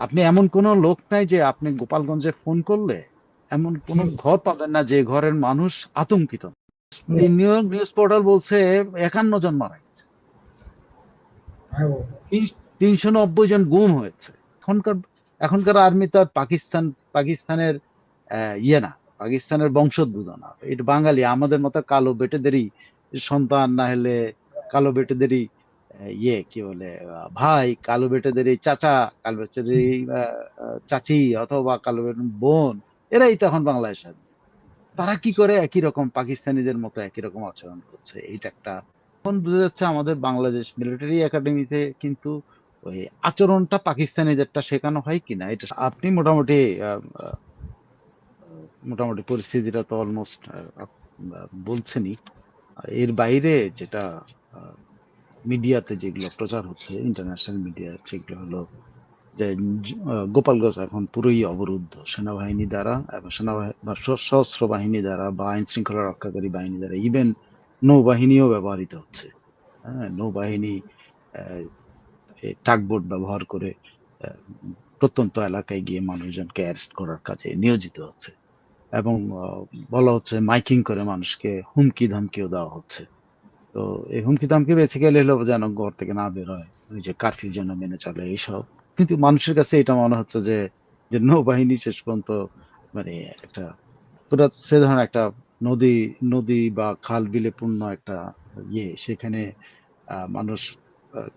আপনি এমন কোন লোক নাই যে আপনি গোপালগঞ্জে ফোন করলে এমন কোন ঘর পাবেন না যে ঘরের মানুষ আতঙ্কিত। না। নিউ ইয়র্ক নিউজ পোর্টাল বলছে একান্ন জন মারা গেছে। হ্যাঁ তিনশো নব্বই জন গুম হয়েছে। এখনকার এখনকার আর্মি তো আর পাকিস্তান পাকিস্তানের ইয়ে না পাকিস্তানের বংশোদ্ভূত না। এটা বাঙালি আমাদের মতো কালো বেটেদেরই সন্তান না হলে কালো বেটেদেরই ইয়ে কি বলে ভাই কালো বেটেদেরই চাচা কালো আহ, আহ, চাচি অথবা কালো বেটের বোন এরাই তখন বাংলাদেশ। আর্মি। তারা কি করে একই রকম পাকিস্তানিদের মতো একই রকম আচরণ করছে? এইটা একটা এখন বোঝা যাচ্ছে আমাদের বাংলাদেশ মিলিটারি একাডেমিতে কিন্তু ওই আচরণটা পাকিস্তানিদেরটা শেখানো হয় কিনা? এটা আপনি মোটামুটি মোটামুটি পরিস্থিতিটা তো অলমোস্ট বলছেনই। এর বাইরে যেটা মিডিয়াতে যেগুলো প্রচার হচ্ছে ইন্টারন্যাশনাল মিডিয়া সেগুলো হলো যে গোপালগঞ্জ এখন পুরোই অবরুদ্ধ সেনাবাহিনী দ্বারা, এবং সেনাবাহিনী সশস্ত্র বাহিনী দ্বারা, বা আইন শৃঙ্খলা রক্ষাকারী বাহিনী দ্বারা ইভেন নৌবাহিনীও ব্যবহৃত হচ্ছে। হ্যাঁ নৌবাহিনী টাকবোট ব্যবহার করে প্রত্যন্ত এলাকায় গিয়ে মানুষজনকে অ্যারেস্ট করার কাজে নিয়োজিত হচ্ছে। এবং বলা হচ্ছে মাইকিং করে মানুষকে হুমকি ধমকিও দেওয়া হচ্ছে। তো এই হুমকি ধমকি বেসিক্যালি হলো যেন ঘর থেকে না বের হয়, ওই যে কারফিউ যেন মেনে চলে এইসব। কিন্তু মানুষের কাছে এটা মনে হচ্ছে যে যে নৌবাহিনী শেষ পর্যন্ত মানে একটা পুরো সে ধরনের একটা নদী নদী বা খাল বিলে পূর্ণ একটা ইয়ে সেখানে মানুষ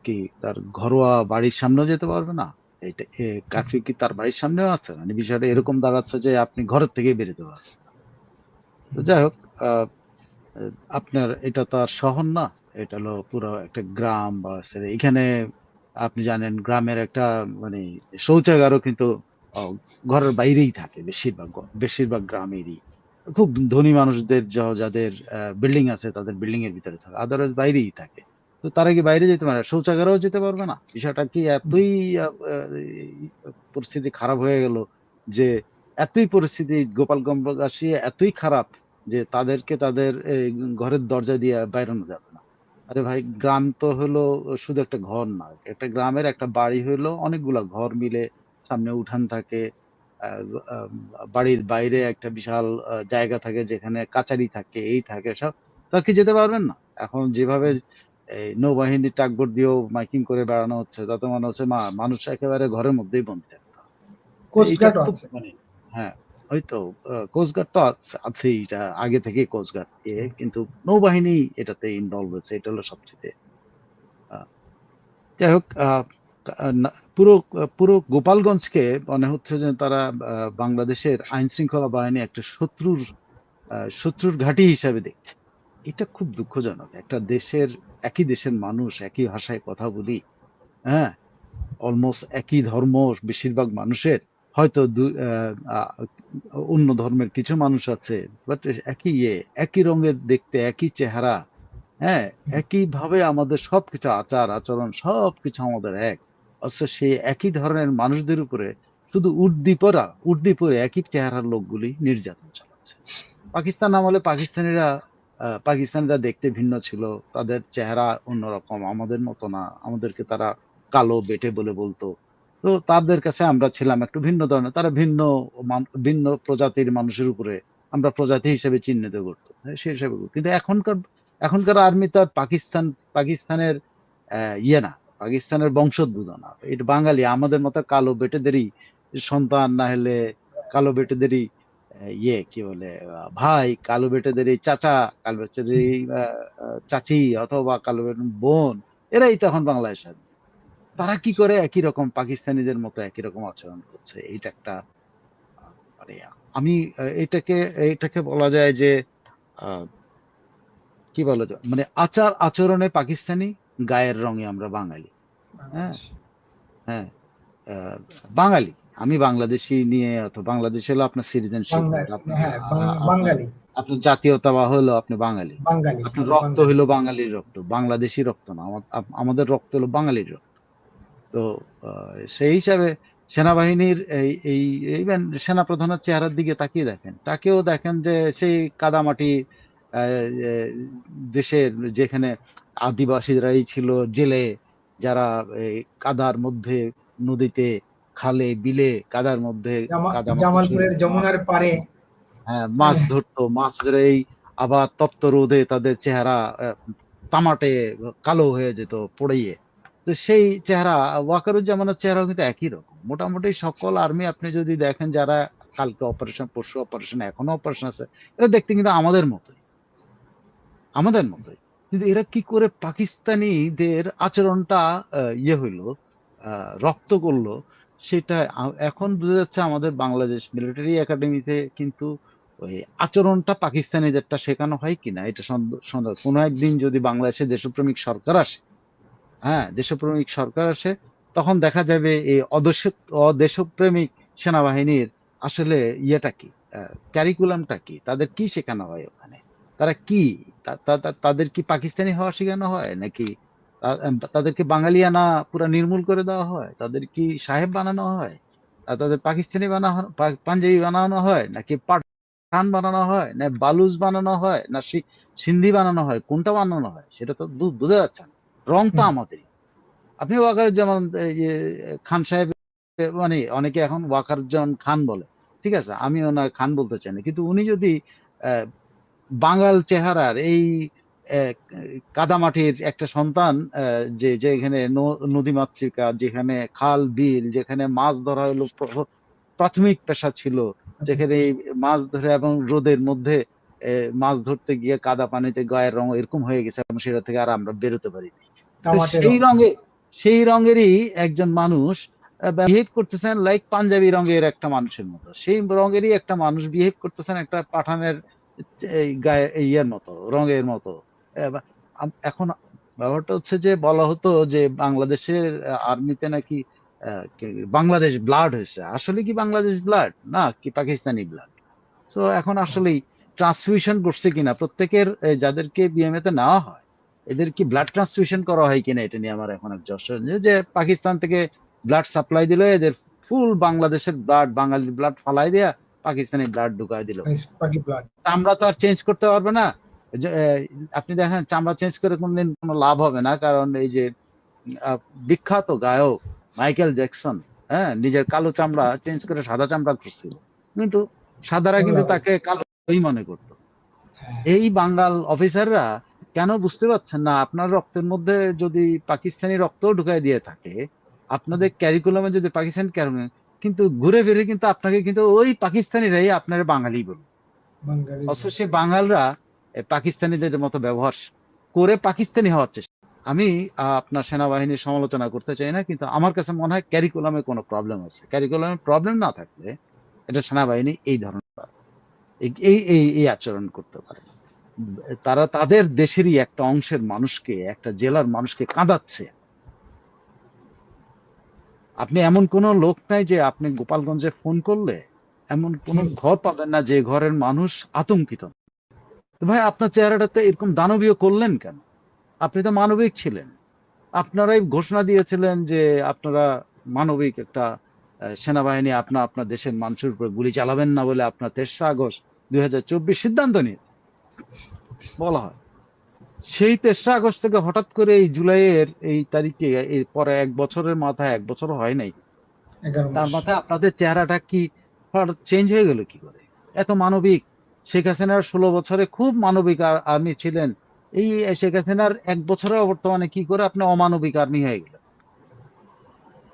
কি তার ঘরোয়া বাড়ির সামনেও যেতে পারবে না। এটা কারফিউ কি তার বাড়ির সামনেও আছে? মানে বিষয়টা এরকম দাঁড়াচ্ছে যে আপনি ঘরের থেকে বেরোতে পারবেন যাই হোক আপনার এটা তো আর শহর না, এটা হলো পুরো একটা গ্রাম বা এখানে আপনি জানেন গ্রামের একটা মানে শৌচাগারও কিন্তু ঘরের বাইরেই থাকে বেশিরভাগ বেশিরভাগ গ্রামেরই। খুব ধনী মানুষদের যাদের বিল্ডিং আছে তাদের বিল্ডিং এর ভিতরে থাকে আদারওয়াইজ বাইরেই থাকে। তো তারা কি বাইরে যেতে পারে? শৌচাগারেও যেতে পারবে না? বিষয়টা কি এতই পরিস্থিতি খারাপ হয়ে গেল যে, এতই পরিস্থিতি গোপালগঞ্জবাসী এতই খারাপ যে তাদেরকে তাদের ঘরের দরজা দিয়ে বাইরানো যাবে না। আরে ভাই গ্রাম তো হলো শুধু একটা ঘর না একটা গ্রামের একটা বাড়ি হলো অনেকগুলা ঘর মিলে সামনে উঠান থাকে বাড়ির বাইরে একটা বিশাল জায়গা থাকে যেখানে কাচারি থাকে এই থাকে সব। তা কি যেতে পারবেন না? এখন যেভাবে এই নৌবাহিনী টাকবোট দিয়েও মাইকিং করে বেড়ানো হচ্ছে তাতে মনে হচ্ছে মা মানুষ একেবারে ঘরের মধ্যেই বন্দি থাকতে হ্যাঁ হয়তো কোস্টগার্ড তো আছ- আছেই, এটা আগে থেকে কোস্টগার্ড এ, কিন্তু নৌবাহিনী এটাতে ইনভলভ হয়েছে এটা হলো সবচেয়ে যাই হোক পুরো পুরো গোপালগঞ্জকে মনে হচ্ছে যে তারা বাংলাদেশের আইন শৃঙ্খলা বাহিনী একটা শত্রুর শত্রুর ঘাঁটি হিসাবে দেখছে। এটা খুব দুঃখজনক, একটা দেশের, একই দেশের মানুষ একই ভাষায় কথা বলি হ্যাঁ অলমোস্ট একই ধর্ম, বেশিরভাগ মানুষের হয়তো অন্য ধর্মের কিছু মানুষ আছে বাট একই ইয়ে একই রঙের দেখতে, একই চেহারা হ্যাঁ একই ভাবে আমাদের সবকিছু আচার, আচরণ, সবকিছু আমাদের এক। অথচ সেই একই ধরনের মানুষদের উপরে শুধু উর্দিপরা, উর্দিপরে একই চেহারার লোকগুলি নির্যাতন চালাচ্ছে। পাকিস্তান আমলে পাকিস্তানিরা পাকিস্তানিরা দেখতে ভিন্ন ছিল, তাদের চেহারা অন্যরকম, আমাদের মতো না, আমাদেরকে তারা কালো, বেটে বলে বলতো। তো তাদের কাছে আমরা ছিলাম একটু ভিন্ন ধরনের তারা ভিন্ন ভিন্ন প্রজাতির মানুষের উপরে আমরা প্রজাতি হিসেবে চিহ্নিত করতো হ্যাঁ, সেই হিসেবে কিন্তু এখনকার এখনকার আর্মি তো আর পাকিস্তান পাকিস্তানের ইয়ে না পাকিস্তানের বংশোদ্ভূত না এটা বাঙালি আমাদের মতো কালো বেটেদেরই সন্তান না হলে কালো বেটেদেরই ইয়ে কি বলে ভাই কালো বেটেদেরই চাচা কালো আহ, চাচি অথবা কালো বেটের বোন এরাই তখন বাংলাদেশ আর্মি। তারা কি করে? একই রকম পাকিস্তানিদের মতো একই রকম আচরণ করছে। এইটা একটা মানে আমি এটাকে এটাকে বলা যায় যে কি বলা যায় মানে আচার আচরণে পাকিস্তানি গায়ের রঙে আমরা বাঙালি। হ্যাঁ? হ্যাঁ আহ, বাঙালি। আমি বাংলাদেশি নিয়ে অথবা বাংলাদেশ হলো আপনার সিটিজেনশিপ হ্যাঁ বাঙালি। আপনার জাতীয়তা বা হলো আপনি বাঙালি। বাঙালি আপনার রক্ত হলো বাঙালির রক্ত বাংলাদেশি রক্ত না আমাদের রক্ত হলো বাঙালির রক্ত। তো সেই হিসাবে সেনাবাহিনীর এই এই ইভেন সেনা প্রধানের চেহারার দিকে তাকিয়ে দেখেন। তাকেও দেখেন যে সেই কাদামাটি দেশের যেখানে আদিবাসীরাই ছিল জেলে যারা এই কাদার মধ্যে নদীতে খালে বিলে কাদার মধ্যে জামালপুরের যমুনার পারে হ্যাঁ, মাছ ধরতো মাছ ধরে এই আবার তপ্ত রোদে তাদের চেহারা তামাটে কালো হয়ে যেত পড়িয়ে তো সেই চেহারা, ওয়াকারুজ্জামানের চেহারা কিন্তু একই রকম। মোটামুটি সকল আর্মি আপনি যদি দেখেন যারা কালকে অপারেশন পরশু অপারেশন এখনও অপারেশন আছে, এরা দেখতে কিন্তু আমাদের মতোই। আমাদের মতোই। কিন্তু এরা কি করে পাকিস্তানিদের আচরণটা ইয়ে হইল রক্ত করল, সেটা এখন বোঝা যাচ্ছে আমাদের বাংলাদেশ মিলিটারি একাডেমিতে কিন্তু ওই আচরণটা পাকিস্তানিদেরটা শেখানো হয় কিনা, এটা সন্দেহ। কোনো একদিন যদি বাংলাদেশে দেশপ্রেমিক সরকার আসে হ্যাঁ দেশপ্রেমিক সরকার আসে, তখন দেখা যাবে এই অদেশ অদেশপ্রেমিক সেনাবাহিনীর আসলে ইয়েটা কি? ক্যারিকুলামটা কি? তাদের কি শেখানো হয় ওখানে? তারা কি? তাদের কি পাকিস্তানি হওয়া শেখানো হয়? নাকি তাদেরকে বাঙালিয়ানা পুরা নির্মূল করে দেওয়া হয়? তাদের কি সাহেব বানানো হয়? তাদের পাকিস্তানি বানানো পাঞ্জাবি বানানো হয়? নাকি পাঠান বানানো হয়? না বালুচ বানানো হয়? না সিন্ধি বানানো হয়? কোনটা বানানো হয়? সেটা তো বোঝা যাচ্ছে না। রং তো আমাদেরই। আপনি ওয়াকার যেমন খান সাহেব মানে অনেকে এখন ওয়াকারুজ্জামান খান বলে ঠিক আছে? আমি ওনার খান বলতে চাই না। কিন্তু উনি যদি বাঙাল চেহারার এই কাদামাটির একটা সন্তান যে যেখানে ন- নদীমাতৃকা যেখানে খাল বিল যেখানে মাছ ধরা হলো প্রাথমিক পেশা ছিল যেখানে এই মাছ ধরে এবং রোদের মধ্যে মাছ ধরতে গিয়ে কাদা পানিতে গায়ের রং এরকম হয়ে গেছে এবং সেটা থেকে আর আমরা বেরোতে পারি তামাটে সেই। রঙে সেই রঙেরই একজন মানুষ বিহেভ করতেছেন লাইক পাঞ্জাবি রঙের একটা মানুষের মতো। সেই রঙেরই একটা মানুষ বিহেভ করতেছেন একটা পাঠানের গায়ে ইয়ের মতো রঙের মতো। এখন ব্যাপারটা হচ্ছে যে বলা হতো যে বাংলাদেশের আর্মিতে নাকি বাংলাদেশ ব্লাড হয়েছে। আসলে কি বাংলাদেশ ব্লাড না কি পাকিস্তানি ব্লাড তো এখন আসলেই ট্রান্সফিউশন করছে কিনা প্রত্যেকের যাদেরকে বিএমএ তে নেওয়া হয় এদের কি ব্লাড ট্রান্সফিউশন করা হয় কিনা এটা নিয়ে আমার এখন এক যশোর যে পাকিস্তান থেকে ব্লাড সাপ্লাই দিল এদের ফুল বাংলাদেশের ব্লাড বাঙালির ব্লাড ফালাই দেয়া পাকিস্তানি ব্লাড ঢুকাই দিল। চামড়া তো আর চেঞ্জ করতে পারবে না। আপনি দেখেন চামড়া চেঞ্জ করে কোনদিন কোনো লাভ হবে না কারণ এই যে বিখ্যাত গায়ক মাইকেল জ্যাকসন হ্যাঁ নিজের কালো চামড়া চেঞ্জ করে সাদা চামড়া করছিল কিন্তু সাদারা কিন্তু তাকে কালোই মনে করতো। হ্যাঁ। এই বাঙ্গাল অফিসাররা কেন বুঝতে পারছেন না? আপনার রক্তের মধ্যে যদি পাকিস্তানি রক্ত ঢুকাই দিয়ে থাকে আপনাদের ক্যারিকুলামে যদি পাকিস্তানি ক্যারিকুলাম কিন্তু ঘুরে ফিরে কিন্তু আপনাকে কিন্তু ওই পাকিস্তানিরাই আপনার বাঙালি বাঙালি। অথচ সে বাঙালরা পাকিস্তানিদের মতো ব্যবহার করে পাকিস্তানি হওয়ার চেষ্টা। আমি আপনার সেনাবাহিনীর সমালোচনা করতে চাই না কিন্তু আমার কাছে মনে হয় ক্যারিকুলামে কোনো প্রবলেম আছে। ক্যারিকুলামে প্রবলেম না থাকলে এটা সেনাবাহিনী এই ধরনের এই- এই এই আচরণ করতে পারে। তারা তাদের দেশেরই একটা অংশের মানুষকে একটা জেলার মানুষকে কাঁদাচ্ছে। আপনি এমন কোন লোক নাই যে আপনি গোপালগঞ্জে ফোন করলে এমন কোন ঘর পাবেন না যে ঘরের মানুষ আতঙ্কিত। তো ভাই আপনার চেহারাটাতে এরকম দানবীয় করলেন কেন? আপনি তো মানবিক ছিলেন। আপনারাই ঘোষণা দিয়েছিলেন যে আপনারা মানবিক একটা সেনাবাহিনী আপনার আপনার দেশের মানুষের উপর গুলি চালাবেন না বলে আপনার তেসরা আগস্ট দুই হাজার চব্বিশ সিদ্ধান্ত নিয়েছে। বলা হয়। সেই তেসরা আগস্ট থেকে হঠাৎ করে এই জুলাইয়ের এই তারিখে এই পরে এক বছরের মাথায় এক বছর হয় নাই। তার মাথায় আপনাদের চেহারাটা কি চেঞ্জ হয়ে গেল কি করে? এত মানবিক। শেখ হাসিনার ষোলো বছরে খুব মানবিক আর্মি ছিলেন। এই শেখ হাসিনার এক বছরে বর্তমানে কি করে আপনি অমানবিক আর্মি হয়ে গেল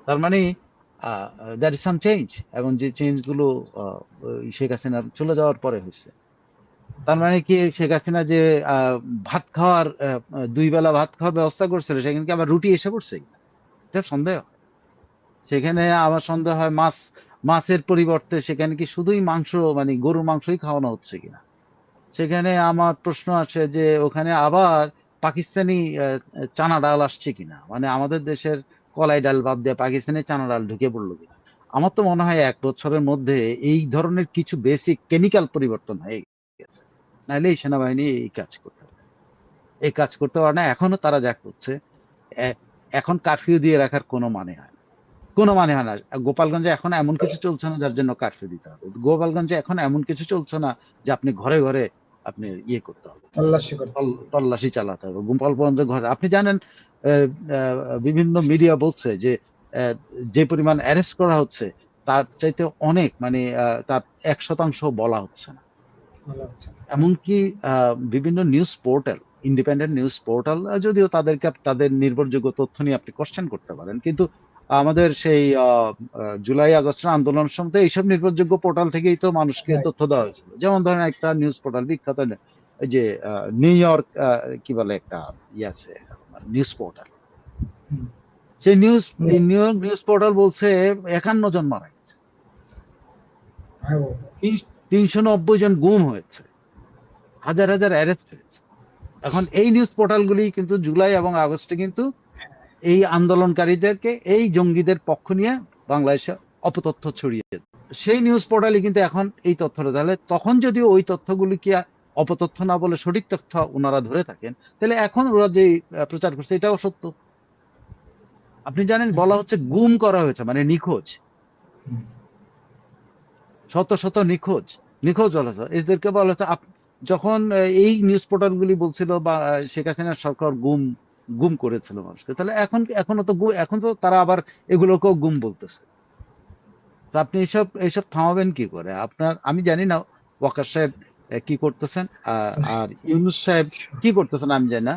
তার মানে দ্যাট ইজ সাম চেঞ্জ এবং যে চেঞ্জগুলো আহ, শেখ হাসিনার চলে যাওয়ার পরে হয়েছে। তার মানে কি শেখ হাসিনা যে ভাত খাওয়ার দুই বেলা ভাত খাওয়ার ব্যবস্থা করছিল, সেখানে কি আবার রুটি এসে পড়ছে এটা সন্দেহ সেখানে আমার সন্দেহ হয় মাছ, মাছের পরিবর্তে সেখানে কি শুধুই মাংস মানে গরুর মাংসই খাওয়ানো হচ্ছে কিনা? সেখানে আমার প্রশ্ন আছে যে, ওখানে আবার পাকিস্তানি চানা ডাল আসছে কিনা? মানে আমাদের দেশের কলাই ডাল বাদ দিয়ে পাকিস্তানি চানা ডাল ঢুকে পড়ল কিনা? আমার তো মনে হয় এক বছরের মধ্যে এই ধরনের কিছু বেসিক কেমিক্যাল পরিবর্তন হয়ে গেছে নাহলে এই সেনাবাহিনী এই কাজ করতে এই কাজ করতে পারে না এখনও তারা যা করছে এখন কারফিউ দিয়ে রাখার কোনো মানে হয় না। কোনো মানে হয় না। গোপালগঞ্জে এখন এমন কিছু চলছে না যার জন্য কারফিউ দিতে হবে। গোপালগঞ্জে এখন এমন কিছু চলছে না যে আপনি ঘরে ঘরে আপনি ইয়ে করতে হবে। তল্লাশি চালাতে হবে। গোপালগঞ্জে ঘরে আপনি জানেন বিভিন্ন মিডিয়া বলছে যে যে পরিমাণ অ্যারেস্ট করা হচ্ছে তার চাইতে অনেক মানে তার এক শতাংশ বলা হচ্ছে না। এমনকি বিভিন্ন news portal independent news portal যদিও তাদেরকে তাদের নির্ভরযোগ্য তথ্য নিয়ে আপনি কোশ্চেন করতে পারেন কিন্তু আমাদের সেই জুলাই আগস্টের আন্দোলন সময় এইসব নির্ভরযোগ্য পোর্টাল থেকেই তো মানুষকে তথ্য দেওয়া হয়েছিল। যেমন ধরেন একটা নিউজ পোর্টাল বিখ্যাত এই যে নিউ ইয়র্ক কি বলে একটা ইয়ে আছে নিউজ পোর্টাল সেই news New York news portal বলছে একান্ন জন মারা গেছে। তিনশো নব্বই জন গুম হয়েছে। হাজার হাজার অ্যারেস্ট হয়েছে। এখন এই নিউজ পোর্টালগুলি কিন্তু জুলাই এবং আগস্টে কিন্তু এই আন্দোলনকারীদেরকে, এই জঙ্গিদের পক্ষ নিয়ে বাংলাদেশে অপতথ্য ছড়িয়ে সেই নিউজ পোর্টালে কিন্তু এখন এই তথ্যটা। তাহলে তখন যদি ওই তথ্যগুলিকে অপতথ্য না বলে সঠিক তথ্য ওনারা ধরে থাকেন, তাহলে এখন ওরা যে প্রচার করছে এটাও সত্য। আপনি জানেন বলা হচ্ছে গুম করা হয়েছে মানে নিখোঁজ। শত শত নিখোঁজ নিখোঁজ বলা হচ্ছে এদেরকে বলা হচ্ছে যখন এই নিউজ পোর্টালগুলি বলছিল বা শেখ হাসিনার সরকার গুম গুম করেছিল মানুষকে, তাহলে এখন এখনও তো এখন তো তারা আবার এগুলোকেও গুম বলতেছে। আপনি এইসব এইসব থামাবেন কি করে? আপনার, আমি জানি না ওয়াকার সাহেব কি করতেছেন আর ইউনুস সাহেব কি করতেছেন আমি জানি না।